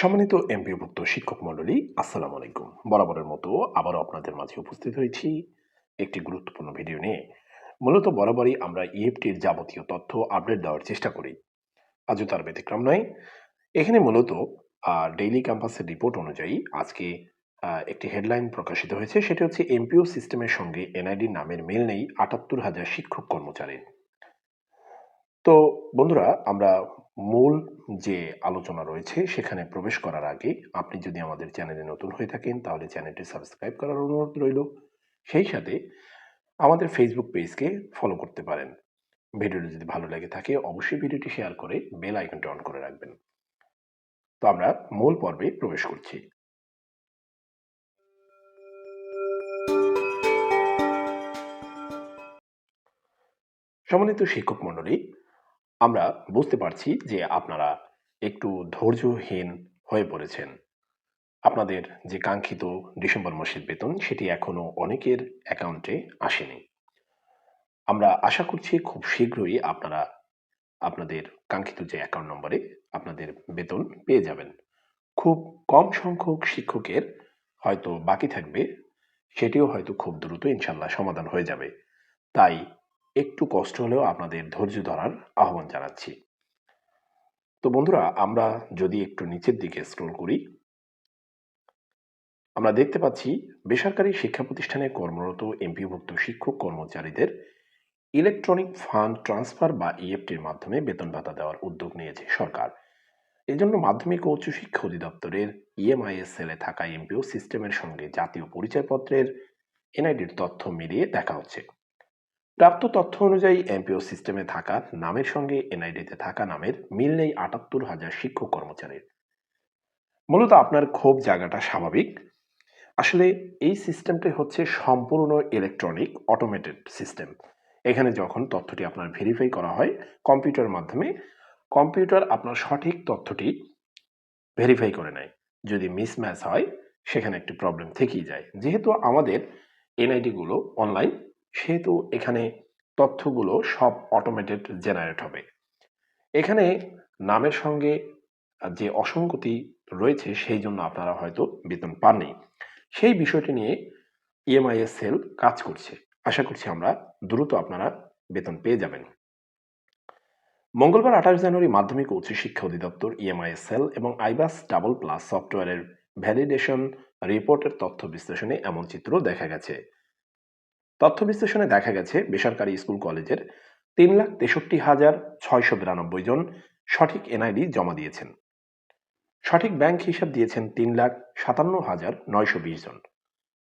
সম্মানিত এমপিওভুক্ত শিক্ষক মণ্ডলী, আসসালামু আলাইকুম। বরাবরের মতো আবারও আপনাদের মাঝে উপস্থিত হয়েছি একটি গুরুত্বপূর্ণ ভিডিও নিয়ে। মূলত বরাবরই আমরা ইএফটির যাবতীয় তথ্য আপডেট দেওয়ার চেষ্টা করি। আজও তার ব্যতিক্রম নয়। এখানে মূলত ডেইলি ক্যাম্পাসের রিপোর্ট অনুযায়ী আজকে একটি হেডলাইন প্রকাশিত হয়েছে। সেটি হচ্ছে এমপিও সিস্টেমের সঙ্গে এনআইডি নামের মেল নেই আটাত্তর হাজার শিক্ষক কর্মচারীর। তো বন্ধুরা, আমরা মূল যে আলোচনা রয়েছে সেখানে প্রবেশ করার আগে আপনি যদি আমাদের চ্যানেলে নতুন হয়ে থাকেন, তাহলে চ্যানেলটি সাবস্ক্রাইব করার অনুরোধ রইল। সেই সাথে আমাদের ফেসবুক পেজকে ফলো করতে পারেন। ভিডিওটি যদি ভালো লেগে থাকে, অবশ্যই ভিডিওটি শেয়ার করে বেল আইকনটি অন করে রাখবেন। তো আমরা মূল পর্বে প্রবেশ করছি। সম্মানিত শিক্ষক মণ্ডলী আমরা বুঝতে পারছি যে আপনারা একটু ধৈর্যহীন হয়ে পড়েছেন। আপনাদের যে কাঙ্ক্ষিত ডিসেম্বর মাসের বেতন, সেটি এখনও অনেকের অ্যাকাউন্টে আসেনি। আমরা আশা করছি খুব শীঘ্রই আপনারা আপনাদের কাঙ্ক্ষিত যে অ্যাকাউন্ট নম্বরে আপনাদের বেতন পেয়ে যাবেন। খুব কম সংখ্যক শিক্ষকের হয়তো বাকি থাকবে, সেটিও হয়তো খুব দ্রুত ইনশাল্লাহ সমাধান হয়ে যাবে। তাই একটু কষ্ট হলেও আপনাদের ধৈর্য ধরার আহ্বান জানাচ্ছি। তো বন্ধুরা, আমরা যদি একটু নিচের দিকে স্ক্রল করি, আমরা দেখতে পাচ্ছি বেসরকারি শিক্ষা প্রতিষ্ঠানে কর্মরত এমপিভুক্ত শিক্ষক কর্মচারীদের ইলেকট্রনিক ফান্ড ট্রান্সফার বা ইএফটির মাধ্যমে বেতন ভাতা দেওয়ার উদ্যোগ নিয়েছে সরকার। এজন্য মাধ্যমিক ও উচ্চশিক্ষা অধিদপ্তরের ইএমআইএস সেলে থাকা এমপিও সিস্টেমের সঙ্গে জাতীয় পরিচয়পত্রের এনআইডির তথ্য মিলিয়ে দেখা হচ্ছে। প্রাপ্ত তথ্য অনুযায়ী এমপিও সিস্টেমে থাকা নামের সঙ্গে এনআইডিতে থাকা নামের মিল নেই আটাত্তর হাজার শিক্ষক কর্মচারীর। মূলত আপনার ক্ষোভ জায়গাটা স্বাভাবিক। আসলে এই সিস্টেমটি হচ্ছে সম্পূর্ণ ইলেকট্রনিক অটোমেটেড সিস্টেম। এখানে যখন তথ্যটি আপনার ভেরিফাই করা হয়, কম্পিউটার মাধ্যমে, কম্পিউটার আপনার সঠিক তথ্যটি ভেরিফাই করে নেয়। যদি মিসম্যাচ হয়, সেখানে একটি প্রবলেম থেকেই যায়। যেহেতু আমাদের এনআইডিগুলো অনলাইন সেহেতু এখানে তথ্যগুলো সব অটোমেটেড জেনারেট হবে। এখানে নামের সঙ্গে যে অসঙ্গতি রয়েছে সেই জন্য আপনারা হয়তো বেতন পাননি। সেই বিষয়টি নিয়ে ইএমআইএস সেল কাজ করছে। আশা করছি আমরা দ্রুত আপনারা বেতন পেয়ে যাবেন। মঙ্গলবার আঠাশ জানুয়ারি মাধ্যমিক ও উচ্চশিক্ষা অধিদপ্তর ইএমআইএস সেল এবং আইবাস ডাবল প্লাস সফটওয়্যারের ভ্যালিডেশন রিপোর্টের তথ্য বিশ্লেষণে এমন চিত্র দেখা গেছে। তথ্য বিশ্লেষণে দেখা গেছে, বেসরকারি স্কুল কলেজের তিন লাখ তেষট্টি হাজার ছয়শো বিরানব্বই জন সঠিক এনআইডি জমা দিয়েছেন। সঠিক ব্যাংক হিসাব দিয়েছেন তিন লাখ সাতান্ন হাজার নয়শো বিশ জন।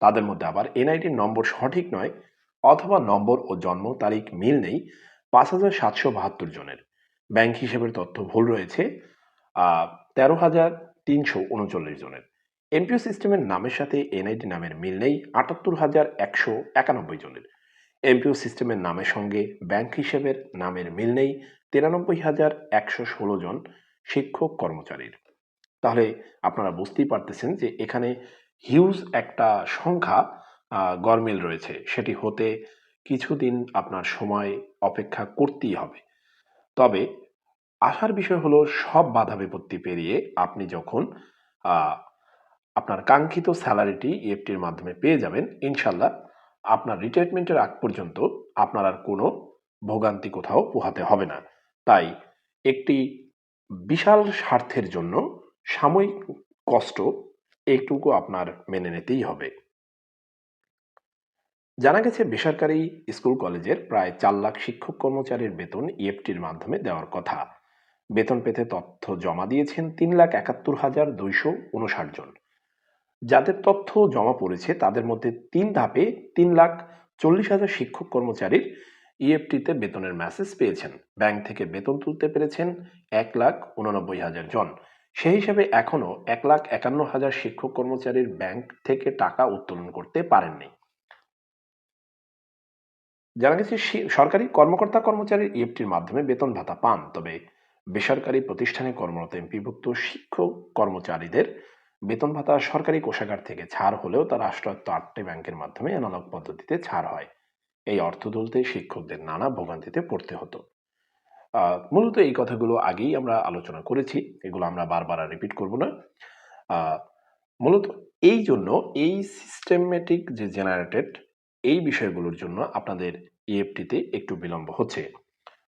তাদের মধ্যে আবার এনআইডির নম্বর সঠিক নয়, অথবা নম্বর ও জন্ম তারিখ মিল নেই, পাঁচ হাজার সাতশো বাহাত্তর জনের। ব্যাংক হিসেবের তথ্য ভুল রয়েছে তেরো হাজার তিনশো উনচল্লিশ জনের। এনপিও সিস্টেমের নামের সাথে এনআইডি নামের মিল নেই আটাত্তর হাজার একশো একানব্বই জনের। এমপিও সিস্টেমের নামের সঙ্গে ব্যাংক হিসেবের নামের মিল নেই তিরানব্বই হাজার একশো ষোলো জন শিক্ষক কর্মচারীর। তাহলে আপনারা বুঝতেই পারতেছেন যে এখানে হিউজ একটা সংখ্যা গরমিল রয়েছে। সেটি হতে কিছুদিন আপনার সময় অপেক্ষা করতেই হবে। তবে আসার বিষয় হলো সব বাধা বিপত্তি পেরিয়ে আপনি যখন আপনার কাঙ্ক্ষিত স্যালারিটি ইএফটির মাধ্যমে পেয়ে যাবেন। ইনশাল্লাহ আপনার রিটায়ারমেন্টের আগ পর্যন্ত আপনার আর কোনো ভোগান্তি কোথাও পোহাতে হবে না। তাই একটি বিশাল স্বার্থের জন্য সাময়িক কষ্ট এইটুকু আপনার মেনে নিতেই হবে। জানা গেছে বেসরকারি স্কুল কলেজের প্রায় চার লাখ শিক্ষক কর্মচারীর বেতন ইএফটির মাধ্যমে দেওয়ার কথা। বেতন পেতে তথ্য জমা দিয়েছেন তিন লাখ একাত্তর হাজার দুইশো উনষাট জন। যাদের তথ্য জমা পড়েছে, তাদের মধ্যে তিন ধাপে তিন লাখ চল্লিশ হাজার শিক্ষক কর্মচারীর ইএফটিতে বেতনের মেসেজ পেয়েছেন। ব্যাংক থেকে বেতন তুলতে পেরেছেন এক লাখ উননব্বই হাজার জন। সেই হিসাবে এখনও এক লাখ একান্ন হাজার শিক্ষক কর্মচারীর ব্যাংক থেকে টাকা উত্তোলন করতে পারেননি। জানা গেছে সরকারি কর্মকর্তা কর্মচারীর ইএফটির মাধ্যমে বেতন ভাতা পান, তবে বেসরকারি প্রতিষ্ঠানে কর্মরত এমপিভুক্ত শিক্ষক কর্মচারীদের বেতন ভাতা সরকারি কোষাগার থেকে ছাড় হলেও তা রাষ্ট্রায়ত্ত আটটি ব্যাংকের মাধ্যমে অ্যানালগ পদ্ধতিতে ছাড় হয়। এই অর্থ তুলতে শিক্ষকদের নানা ভোগান্তিতে পড়তে হতো। মূলত এই কথাগুলো আগেই আমরা আলোচনা করেছি। এগুলো আমরা বারবার আর রিপিট করব না। মূলত এই জন্য এই সিস্টেমেটিক যে জেনারেটেড, এই বিষয়গুলোর জন্য আপনাদের ইএফটিতে একটু বিলম্ব হচ্ছে।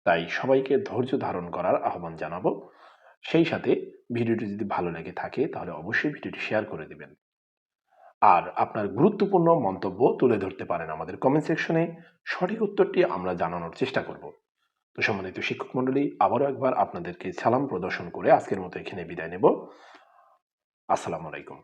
তাই সবাইকে ধৈর্য ধারণ করার আহ্বান জানাব। সেই সাথে ভিডিওটি যদি ভালো লেগে থাকে, তাহলে অবশ্যই ভিডিওটি শেয়ার করে দেবেন। আর আপনার গুরুত্বপূর্ণ মন্তব্য তুলে ধরতে পারেন আমাদের কমেন্ট সেকশনে সঠিক উত্তরটি আমরা জানানোর চেষ্টা করব। তো সম্মানিত শিক্ষক মণ্ডলী, আবারও একবার আপনাদেরকে সালাম প্রদর্শন করে আজকের মতো এখানে বিদায় নেব। আসসালামু আলাইকুম।